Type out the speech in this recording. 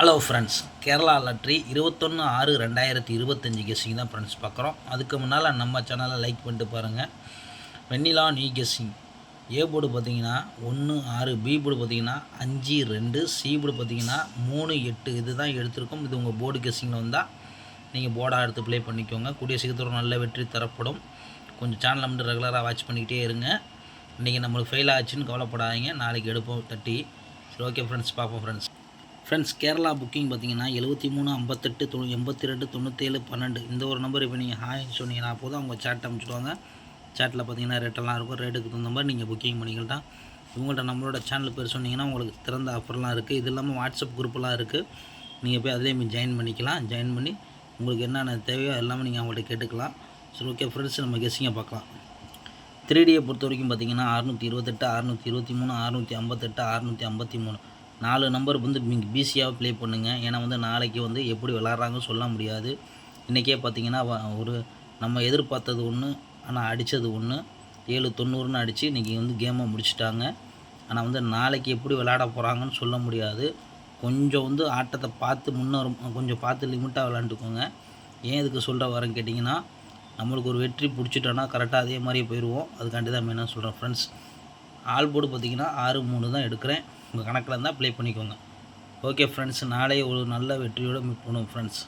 Hello friends Kerala lottery இருபத்தொன்று ஆறு ரெண்டாயிரத்தி இருபத்தஞ்சி கெஸ்ஸிங் தான் ஃப்ரெண்ட்ஸ் பார்க்குறோம். அதுக்கு முன்னால் நம்ம சேனலை லைக் பண்ணிட்டு பாருங்கள் Vennila new guessing a board பார்த்தீங்கன்னா ஒன்று ஆறு பி போர்டு பார்த்தீங்கன்னா அஞ்சு ரெண்டு சி போர்டு பார்த்தீங்கன்னா மூணு எட்டு. இது தான் எடுத்திருக்கோம். இது உங்கள் போர்டு கெஸ்ஸிங்கில் வந்தால் நீங்கள் போர்டாக எடுத்து ப்ளே பண்ணிக்கோங்க. கூடிய சீக்கிரத்தில் நல்ல வெற்றி தரப்படும். கொஞ்சம் சேனலை மட்டும் ரெகுலராக வாட்ச் பண்ணிக்கிட்டே இருங்க. இன்றைக்கி நம்மளுக்கு ஃபெயில் ஆச்சுன்னு கவலைப்படாதீங்க. நாளைக்கு எடுப்போம் தட்டி. சரி ஓகே ஃப்ரெண்ட்ஸ் பார்ப்போம் ஃப்ரெண்ட்ஸ் ஃப்ரெண்ட்ஸ் கேரளா புக்கிங் பார்த்தீங்கன்னா எழுபத்தி மூணு ஐம்பத்தெட்டு தொ எண்பத்தி ரெண்டு தொண்ணூற்றேழு பன்னெண்டு. இந்த ஒரு நம்பர் இப்போ நீங்கள் ஹாய்னு சொன்னீங்கன்னா போதும் அவங்க சேட் அனுப்பிச்சிடுவாங்க சேட்டில் பார்த்தீங்கன்னா ரேட்டெல்லாம் இருக்கும் ரேட்டுக்கு தகுந்த மாதிரி நீங்கள் புக்கிங் பண்ணிக்கலாம் இவங்கள்ட்ட நம்மளோட சேனல் பேர் சொன்னீங்கன்னா உங்களுக்கு திறந்த ஆஃபர்லாம் இருக்குது இது இல்லாமல் வாட்ஸ்அப் குரூப்லாம் இருக்குது நீங்கள் போய் அதிலே போய் ஜாயின் பண்ணிக்கலாம். ஜாயின் பண்ணி உங்களுக்கு என்னென்ன தேவையோ எல்லாமே நீங்கள் அவங்கள்ட்ட கேட்டுக்கலாம். சரி ஓகே ஃப்ரெண்ட்ஸ் நம்ம கெஸ்ஸிங்கை பார்க்கலாம். த்ரீடியை பொறுத்த வரைக்கும் பார்த்தீங்கன்னா அறுநூற்றி இருபத்தெட்டு அறுநூற்றி இருபத்தி மூணு அறுநூற்றி ஐம்பத்தெட்டு அறுநூற்றி ஐம்பத்தி மூணு. நாலு நம்பர் வந்து நீங்கள் பிஸியாக ப்ளே பண்ணுங்கள் ஏன்னா வந்து நாளைக்கு வந்து எப்படி விளாட்றாங்கன்னு சொல்ல முடியாது. இன்றைக்கே பார்த்தீங்கன்னா ஒரு நம்ம எதிர்பார்த்தது ஒன்று ஆனால் அடித்தது ஒன்று ஏழு தொண்ணூறுன்னு அடித்து இன்றைக்கி வந்து கேமை முடிச்சிட்டாங்க. ஆனால் வந்து நாளைக்கு எப்படி விளாட போகிறாங்கன்னு சொல்ல முடியாது. கொஞ்சம் வந்து ஆட்டத்தை பார்த்து முன்னேறும் கொஞ்சம் பார்த்து லிமிட்டாக விளாண்டுக்கோங்க. ஏன் இதுக்கு சொல்கிற வரேன்னு கேட்டிங்கன்னா நம்மளுக்கு ஒரு வெற்றி பிடிச்சிட்டோன்னா கரெக்டாக அதே மாதிரியே போயிடுவோம் அதுக்காண்டி தான் மெயினாக சொல்கிறேன் ஃப்ரெண்ட்ஸ் ஆல் போர்டு பார்த்தீங்கன்னா ஆறு மூணு தான் எடுக்கிறேன். உங்கள் கணக்கில் இருந்தால் ப்ளே பண்ணிக்கோங்க. ஓகே ஃப்ரெண்ட்ஸ் நாளை ஒரு நல்ல வெற்றியோடு மீட் பண்ணுவோம் ஃப்ரெண்ட்ஸ்